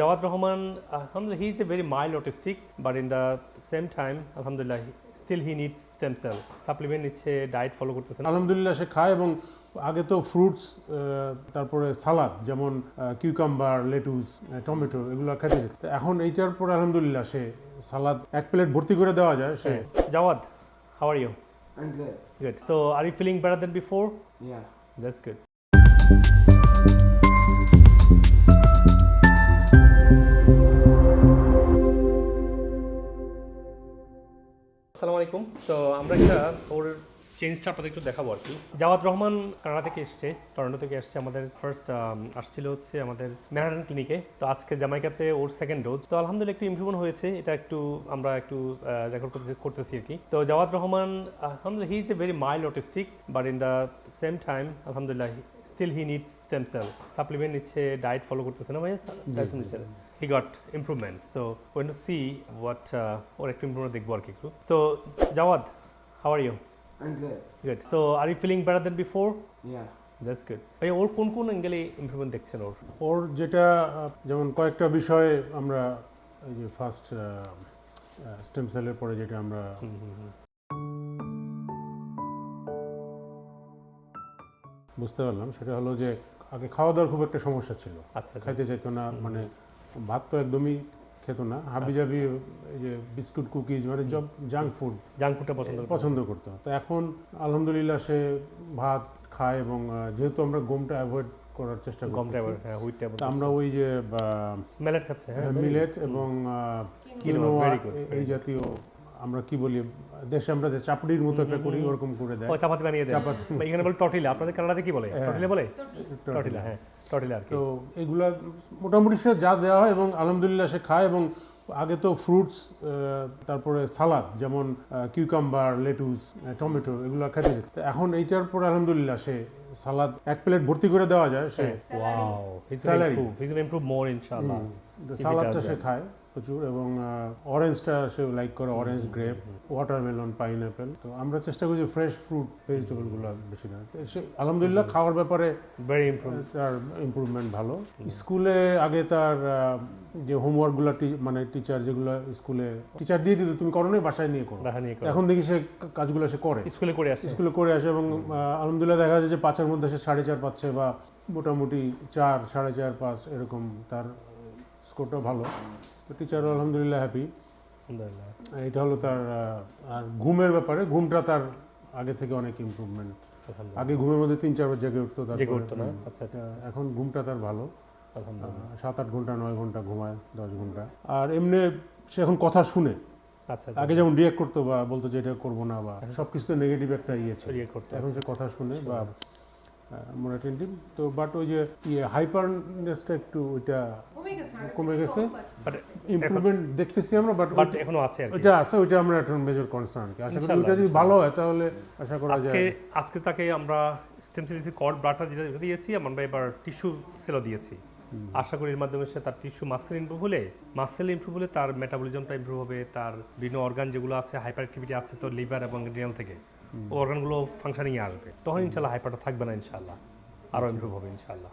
Jawad Rahman, alhamdulillah, he's a very mild autistic, but in the same time, alhamdulillah, he- still he needs stem cell. Supplement নিচ্ছে, diet follow করতেছে। আলহামদুলিল্লাহ সে খায় এবং আগে তো fruits তারপরে সালাদ যেমন কিউকাম্বার লেটুস টমেটো এগুলো খেতে এখন এইটার পরে আলহামদুলিল্লাহ সে সালাদ এক প্লেট ভর্তি করে দেওয়া যায় সে Jawad, how are you? I'm good. Good. So are you feeling better than before? Yeah. That's good. আলাইকুম। সো আমরা একটা ওর চেঞ্জটা আপনাদের একটু দেখাবো আর কি। জাওয়াদ রহমান কানাডা থেকে এসছে টরন্টো থেকে এসছে। আমাদের ফার্স্ট আসছিল হচ্ছে আমাদের ম্যারাডন ক্লিনিকে তো আজকে জামাইকাতে ওর সেকেন্ড ডোজ তো আলহামদুলিল্লাহ একটু ইমপ্রুভমেন্ট হয়েছে। এটা একটু আমরা একটু রেকর্ড করতে করতেছি আর কি। তো জাওয়াদ রহমান আলহামদুলিল্লাহ he is a very mild autistic but in the same time আলহামদুলিল্লাহ still he needs stem cell supplement নিচ্ছে ডায়েট ফলো করতেছে না ভাইয়া? ডায়েট নিচ্ছে। He got improvement so want to see what ওর একটু ইমপ্রুভমেন্ট দেখব আর কি একটু। So Jawad how are you I'm good. Good so are you feeling better then before Yeah. That's good ভাই ওর কোন কোন অ্যাঙ্গেলে ইমপ্রুভমেন্ট দেখছেন ওর? ওর যেটা যেমন কয়েকটা বিষয়ে আমরা এই যে ফার্স্ট স্টেম সেলের পরে যেটা আমরা বুঝতে পারলাম। সেটা হলো যে আগে খাওয়া দাওয়ার খুব একটা সমস্যা ছিল। আচ্ছা খাইতে চাইতো না মানে ভাত তো একদমই খেত না। হাবি জাবি এই যে বিস্কুট কুকিজ মানে জব জাঙ্ক ফুড। জাঙ্ক ফুডটা পছন্দ পছন্দ করতো তো এখন আলহামদুলিল্লাহ সে ভাত খায় এবং যেহেতু আমরা গমটা অ্যাভয়েড করার চেষ্টা গমটা অ্যাভয়েড হ্যাঁ হুইট টাইবার তা আমরা ওই যে মিলেট খাচ্ছে হ্যাঁ মিলেট এবং কিনোয়া এই জাতীয় আমরা কি বলি দেশে আমরা যে চাপড়ির মতো একটা করি ওরকম করে দেয়। চাপাতি বানিয়ে দেয়। চাপাতি। এখানে বলে টটিলা আপনাদের কানাডাতে কি বলে? হ্যাঁ। টটিলা বলে? টটিলা। হ্যাঁ টটিলা আর কি। তো এগুলা মোটামুটি সে যা দেওয়া হয় এবং আলহামদুলিল্লাহ সে খায় এবং আগে তো ফ্রুটস তারপরে সালাদ যেমন কিউকাম্বার লেটুস টমেটো এগুলো খেতে যেত। তো এখন এইটার পর আলহামদুলিল্লাহ সে সালাদ এক প্লেট ভর্তি করে দেওয়া যায় সে। Wow his Salary. Improve improve more ইনশাআল্লাহ। সালাদটা সে খায়। প্রচুর এবং অরেঞ্জটা সে লাইক করে অরেঞ্জ গ্রেপ ওয়াটারমেলন পাইনঅ্যাপেল তো আমরা চেষ্টা করি যে ফ্রেশ ফ্রুট ভেজিটেবলগুলো বেশি তো সে আলহামদুলিল্লাহ খাওয়ার ব্যাপারে ভেরি তার ইমপ্রুভমেন্ট ভালো। স্কুলে আগে তার যে হোমওয়ার্কগুলো মানে টিচার যেগুলো স্কুলে টিচার দিয়ে দিত তুমি করো। না বাসায় নিয়ে করো। এখন দেখি সে কাজগুলো সে করে। স্কুলে করে আসে। স্কুলে করে আসে এবং আলহামদুলিল্লাহ দেখা যায় যে পাঁচের মধ্যে সে সাড়ে চার পাচ্ছে বা মোটামুটি চার সাড়ে চার পাঁচ এরকম তার স্কোরটা ভালো। তো টিচারও আলহামদুলিল্লাহ হ্যাপি আলহামদুলিল্লাহ। এটা হলো তার আর ঘুমের ব্যাপারে ঘুমটা তার আগে থেকে অনেক ইমপ্রুভমেন্ট আগে ঘুমের মধ্যে তিন চারবার জেগে উঠতো জেগে উঠতো না? আচ্ছা আচ্ছা এখন ঘুমটা তার ভালো। সাত আট ঘণ্টা নয় ঘণ্টা ঘুমায় দশ ঘণ্টা। আর এমনি সে এখন কথা শুনে। আচ্ছা আগে যেমন রিয়েক্ট করতো বা বলতো যে এটা করব না বা সব কিছুতে নেগেটিভ একটা ইয়ে ছিল। করতে এখন সে কথা শুনে বা মোর তো বাট ওই যে ইয়ে হাইপারনেসটা একটু ওইটা কমে গেছে। বাট ইমপ্রুভমেন্ট দেখতেছি আমরা বাট বাট এখনও আছে আর ওইটা আছে ওইটা আমরা এখন মেজর কনসার্ন কি। আশা করি ওইটা যদি ভালো হয় তাহলে আশা করা যায়। আজকে আজকে তাকে আমরা স্টেম সেল কর্ড ব্লাডটা যেটা দিয়েছি আমরা এবার টিস্যু সেলও দিয়েছি। আশা করি এর মাধ্যমে সে তার টিস্যু মাসেল ইমপ্রুভ হলে মাসেল ইমপ্রুভ হলে তার মেটাবলিজমটা ইমপ্রুভ হবে তার বিভিন্ন অর্গান যেগুলো আছে হাইপার অ্যাক্টিভিটি আছে তো লিভার এবং রিনাল থেকে অর্গানগুলো ফাংশনিং আসবে। তখন ইনশাল্লাহ হাইপারটা থাকবে না ইনশাল্লাহ আরও ইমপ্রুভ হবে ইনশাল্লাহ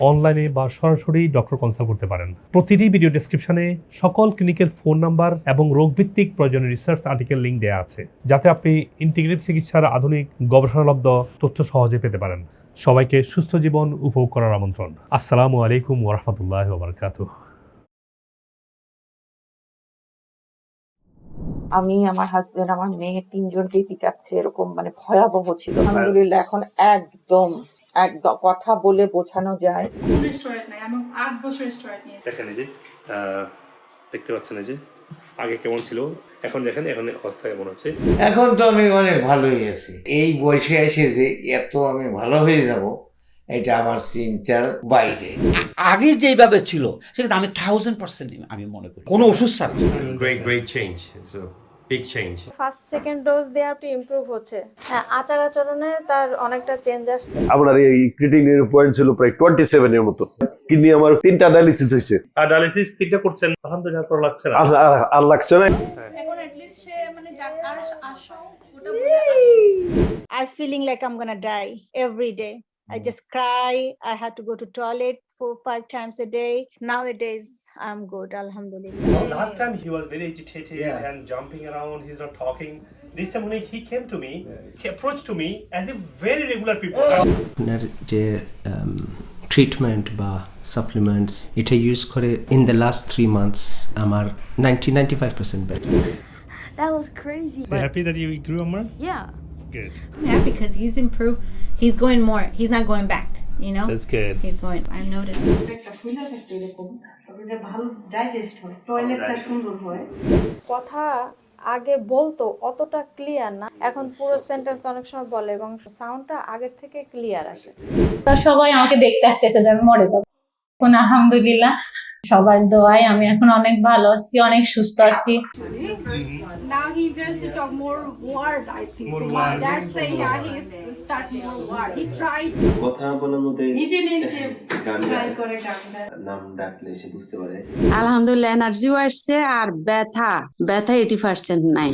অনলাইনে বা সরাসরি ডক্টর কনসাল্ট করতে পারেন। প্রতিটি ভিডিও ডেসক্রিপশনে সকল ক্লিনিকের ফোন নাম্বার এবং রোগভিত্তিক প্রয়োজনীয় রিসার্চ আর্টিকেল লিঙ্ক দেওয়া আছে, যাতে আপনি ইন্টিগ্রেটিভ চিকিৎসার আধুনিক গবেষণালব্ধ তথ্য সহজে পেতে পারেন। সবাইকে সুস্থ জীবন উপভোগ করার আমন্ত্রণ। আসসালামু আলাইকুম ওরহমতুল্লাহ বারকাতুহ। আমি, আমার হাজবেন্ড আমার মেয়ে তিনজনকেই পিটাচ্ছে, এরকম মানে ভয়াবহ ছিল। আলহামদুলিল্লাহ, এখন একদম একদম কথা বলে বোঝানো যায়। স্টোরেজ নাই আমি আট বছর স্টোরেজ নিয়ে। দেখেন এই যে দেখতে পাচ্ছেন এই যে আগে কেমন ছিল? এখন দেখেন এখন অবস্থা কেমন হচ্ছে? এখন তো আমি অনেক ভালোই আছি। এই বয়সে এসে যে এত আমি ভালো হয়ে যাব এটা আমার চিন্তার বাইরে। আগে যেভাবে ছিল সেটা আমি থাউজেন্ড পার্সেন্ট আমি মনে করি। কোনো ওষুধ ছাড়া। Great great change big change. First second dose দেওয়া একটু ইমপ্রুভ হচ্ছে। হ্যাঁ আচার আচরণে তার অনেকটা চেঞ্জ আসছে। আপনার এই ক্রিটিনের পয়েন্ট ছিল প্রায় টোয়েন্টি সেভেনের মতো। কিডনি আমার তিনটা ডায়ালিসিস হয়েছে। আর ডায়ালিসিস তিনটা করছেন আলহামদুলিল্লাহ ভালো লাগছে না। আর লাগছে না। এখন অ্যাটলিস্ট সে মানে ডাক্তার আসো ওটা I'm feeling like I'm gonna die every day. I just cry. I had to go to toilet four, five times a day. Nowadays, I'm good, alhamdulillah. Last time he was very agitated Yeah. and jumping around, he's not talking. This time when he came to me, he approached to me as if very regular people. আপনার যে treatment বা supplements এটা use করে in the last three months আমার ninety ninety five percent better That was crazy. happy that you grew Amar? Yeah. Good. Yeah, because he's improved. He's going more. He's not going back. You know. That's good. He's going. I've noticed. কথা আগে বলতো অতটা clear না এখন পুরো sentence অনেক সময় বলে এবং সাউন্ডটা আগের থেকে ক্লিয়ার আসে সবাই আমাকে দেখতে আসতেছে যে আমি মরে যাব আলহামদুলিল্লাহ। সবার দোয়ায় আমি এখন অনেক ভালো আছি অনেক সুস্থ আছি। আলহামদুলিল্লাহ এনার্জি আসছে আর ব্যথা। ব্যথা এইটি পার্সেন্ট নাই।